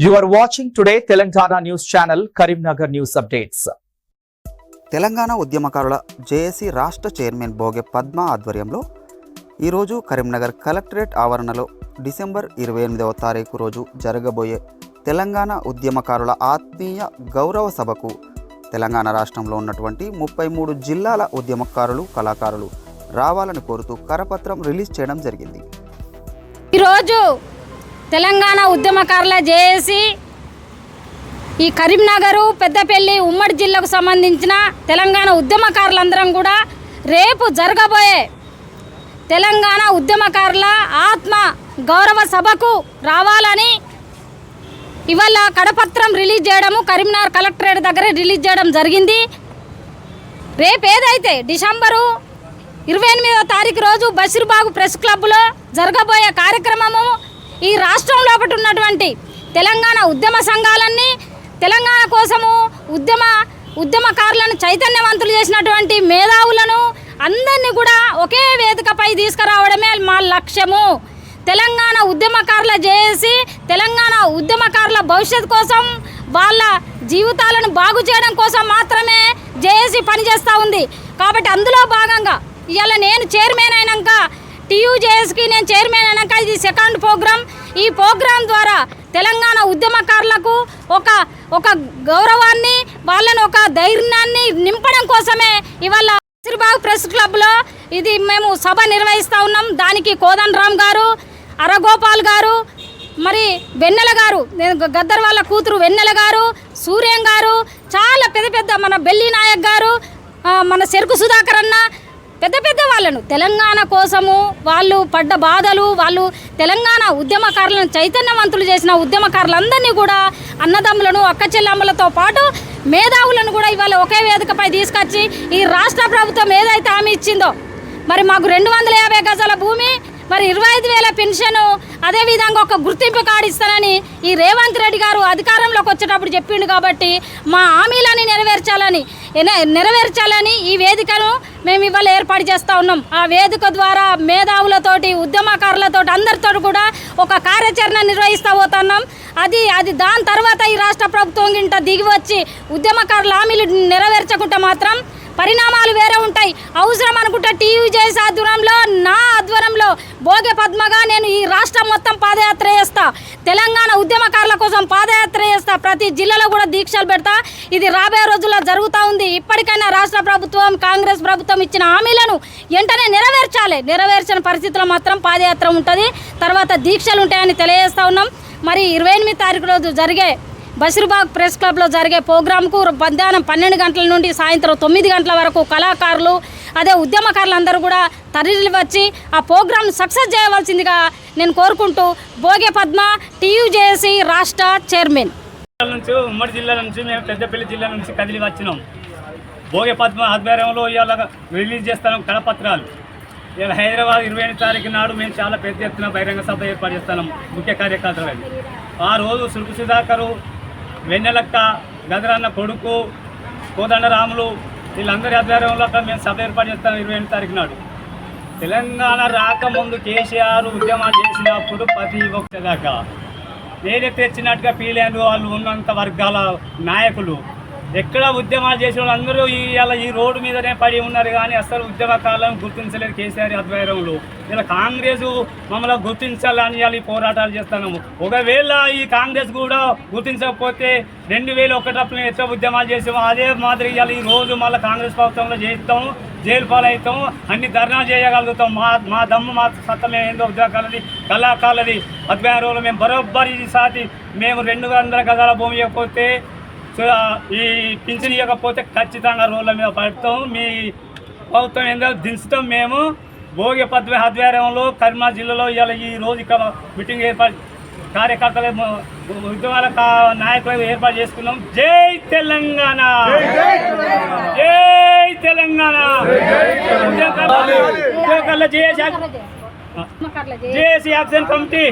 You are watching today Telangana News Channel Karimnagar News Updates. Telangana ఉద్యమకారుల JAC రాష్ట్ర chairman బోగె Padma ఆధ్వర్యంలో ఈరోజు కరీంనగర్ కలెక్టరేట్ ఆవరణలో డిసెంబర్ ఇరవై ఎనిమిదవ తారీఖు రోజు జరగబోయే తెలంగాణ ఉద్యమకారుల ఆత్మీయ గౌరవ సభకు తెలంగాణ రాష్ట్రంలో ఉన్నటువంటి ముప్పై మూడు జిల్లాల ఉద్యమకారులు కళాకారులు రావాలని కోరుతూ కరపత్రం రిలీజ్ చేయడం జరిగింది ఈరోజు తెలంగాణ ఉద్యమకారుల జేఏసీ ఈ కరీంనగర్ పెద్దపల్లి ఉమ్మడి జిల్లాకు సంబంధించిన తెలంగాణ ఉద్యమకారులందరం కూడా రేపు జరగబోయే తెలంగాణ ఉద్యమకారుల ఆత్మ గౌరవ సభకు రావాలని ఇవాళ కడపత్రం రిలీజ్ చేయడము కరీంనగర్ కలెక్టరేట్ దగ్గర రిలీజ్ చేయడం జరిగింది. రేపు ఏదైతే డిసెంబరు ఇరవై ఎనిమిదో తారీఖు రోజు బషీర్బాగు ప్రెస్ క్లబ్లో జరగబోయే కార్యక్రమము ఈ రాష్ట్రం లోపల ఉన్నటువంటి తెలంగాణ ఉద్యమ సంఘాలన్నీ తెలంగాణ కోసము ఉద్యమ ఉద్యమకారులను చైతన్యవంతులు చేసినటువంటి మేధావులను అందరినీ కూడా ఒకే వేదికపై తీసుకురావడమే మా లక్ష్యము. తెలంగాణ ఉద్యమకారుల చేసి తెలంగాణ ఉద్యమకారుల భవిష్యత్తు కోసం వాళ్ళ జీవితాలను బాగు చేయడం కోసం మాత్రమే జేఏసీ పనిచేస్తూ ఉంది. కాబట్టి అందులో భాగంగా ఇవాళ నేను చైర్మన్ అయినాక టీయూజేఎస్కి నేను చైర్మన్ అనక ఇది సెకండ్ ప్రోగ్రామ్. ఈ ప్రోగ్రాం ద్వారా తెలంగాణ ఉద్యమకారులకు ఒక ఒక గౌరవాన్ని వాళ్ళని ఒక ధైర్యాన్ని నింపడం కోసమే ఇవాళ సిరిబాగ్ ప్రెస్ క్లబ్లో ఇది మేము సభ నిర్వహిస్తూ ఉన్నాం. దానికి కోదండరామ్ రామ్ గారు అరగోపాల్ గారు మరి వెన్నెల గారు నేను గద్దర్ వాళ్ళ కూతురు వెన్నెల గారు సూర్యం గారు చాలా పెద్ద పెద్ద మన బెల్లి నాయక్ గారు మన చెరుకు సుధాకర్ అన్న పెద్ద పెద్ద వాళ్ళను. తెలంగాణ కోసము వాళ్ళు పడ్డ బాధలు వాళ్ళు తెలంగాణ ఉద్యమకారులను చైతన్యవంతులు చేసిన ఉద్యమకారులందరినీ కూడా అన్నదమ్ములను అక్క చెల్లమ్మలతో పాటు మేధావులను కూడా ఇవాళ ఒకే వేదికపై తీసుకొచ్చి ఈ రాష్ట్ర ప్రభుత్వం ఏదైతే హామీ ఇచ్చిందో మరి మాకు రెండు వందల యాభై గజాల భూమి మరి ఇరవై ఐదు వేల పెన్షన్ అదేవిధంగా ఒక గుర్తింపు కార్డు ఇస్తానని ఈ రేవంత్ రెడ్డి గారు అధికారంలోకి వచ్చేటప్పుడు చెప్పిండు కాబట్టి మా హామీలని నెరవేర్చాలని నెరవేర్చాలని ఈ వేదికను మేము ఇవాళ ఏర్పాటు చేస్తూ ఉన్నాం. ఆ వేదిక ద్వారా మేధావులతోటి ఉద్యమకారులతో అందరితో కూడా ఒక కార్యాచరణ నిర్వహిస్తూ పోతున్నాం. అది అది దాని తర్వాత ఈ రాష్ట్ర ప్రభుత్వం ఇంట దిగి వచ్చి ఉద్యమకారుల హామీలు నెరవేర్చకుంటే మాత్రం పరిణామాలు వేరే ఉంటాయి. అవసరం అనుకుంటే టీవీ చేసే దూరంలో నా సమయంలో భోగే పద్మగా నేను ఈ రాష్ట్రం మొత్తం పాదయాత్ర చేస్తా. తెలంగాణ ఉద్యమకారుల కోసం పాదయాత్ర చేస్తా. ప్రతి జిల్లాలో కూడా దీక్షలు పెడతా. ఇది రాబోయే రోజుల్లో జరుగుతూ ఉంది. ఇప్పటికైనా రాష్ట్ర ప్రభుత్వం కాంగ్రెస్ ప్రభుత్వం ఇచ్చిన హామీలను వెంటనే నెరవేర్చాలి. నెరవేర్చిన పరిస్థితిలో మాత్రం పాదయాత్ర ఉంటుంది. తర్వాత దీక్షలు ఉంటాయని తెలియజేస్తా ఉన్నాం. మరి ఇరవై ఎనిమిది తారీఖు రోజు జరిగే బషీర్బాగ్ ప్రెస్ క్లబ్లో జరిగే ప్రోగ్రాంకు మధ్యాహ్నం పన్నెండు గంటల నుండి సాయంత్రం తొమ్మిది గంటల వరకు కళాకారులు అదే ఉద్యమకారులు అందరూ కూడా తరలి వచ్చి ఆ ప్రోగ్రామ్ సక్సెస్ చేయవలసిందిగా నేను కోరుకుంటూ భోగే పద్మ టీయూజేసీ రాష్ట్ర చైర్మన్. నుంచి ఉమ్మడి జిల్లా నుంచి మేము పెద్దపల్లి జిల్లా నుంచి కదిలి వచ్చినాం. భోగి పద్మ ఆధ్వర్యంలో ఇవాళ రిలీజ్ చేస్తాం కడపత్రాలు ఇవాళ హైదరాబాద్ ఇరవై ఎనిమిది తారీఖు నాడు మేము చాలా పెద్ద ఎత్తున బహిరంగ సభ ఏర్పాటు చేస్తాను ముఖ్య కార్యకర్తలు ఆ రోజు సురుకు సుధాకరు వెన్నెలక్క గదరన్న కొడుకు కోదండరాములు వీళ్ళందరి ఆధ్వర్యంలో మేము సభ ఏర్పాటు చేస్తాం ఇరవై ఎనిమిది తారీఖు నాడు. తెలంగాణ రాకముందు కేసీఆర్ ఉద్యమాలు చేసినప్పుడు ప్రతి ఒక్క దాకా నేనే తెచ్చినట్టుగా ఫీల్ వాళ్ళు ఉన్నంత వర్గాల నాయకులు. ఎక్కడ ఉద్యమాలు చేసిన వాళ్ళు అందరూ ఇవాళ ఈ రోడ్డు మీదనే పడి ఉన్నారు కానీ అసలు ఉద్యమకాలను గుర్తించలేదు కేసీఆర్ ఆధ్వర్యంలో ఇలా కాంగ్రెస్ మమ్మల్ని గుర్తించాలని ఈ పోరాటాలు చేస్తున్నాము. ఒకవేళ ఈ కాంగ్రెస్ కూడా గుర్తించకపోతే రెండు వేల ఒకటప్పుడు మేము ఎట్లా ఉద్యమాలు చేసాము? అదే మాదిరి ఇవాళ ఈ రోజు మళ్ళీ కాంగ్రెస్ ప్రభుత్వంలో చేస్తాము జైలు పాలవుతాము అన్ని ధర్నా చేయగలుగుతాం. మా మా దమ్ము మా సత్తం ఏందో ఉద్యోగాలది కళాకారులది. అధ్వర్యంలో మేము బరోబ్బరి సాటి మేము రెండు వందల గదాల భూమి ఇవ్వకపోతే సో, ఈ పింఛన్ ఇవ్వకపోతే ఖచ్చితంగా రోడ్ల మీద పడతాం. మీ ప్రభుత్వం ఏందో దించుతాం మేము. భోగి పద్మ ఆధ్వర్యంలో కరీంనగర్ జిల్లాలో ఇవాళ ఈ రోజు ఇక్కడ మీటింగ్ ఏర్పాటు కార్యకర్తలు ఉద్యమాల నాయకులు ఏర్పాటు చేసుకున్నాం. జై తెలంగాణ! జై తెలంగాణ! JAC action committee.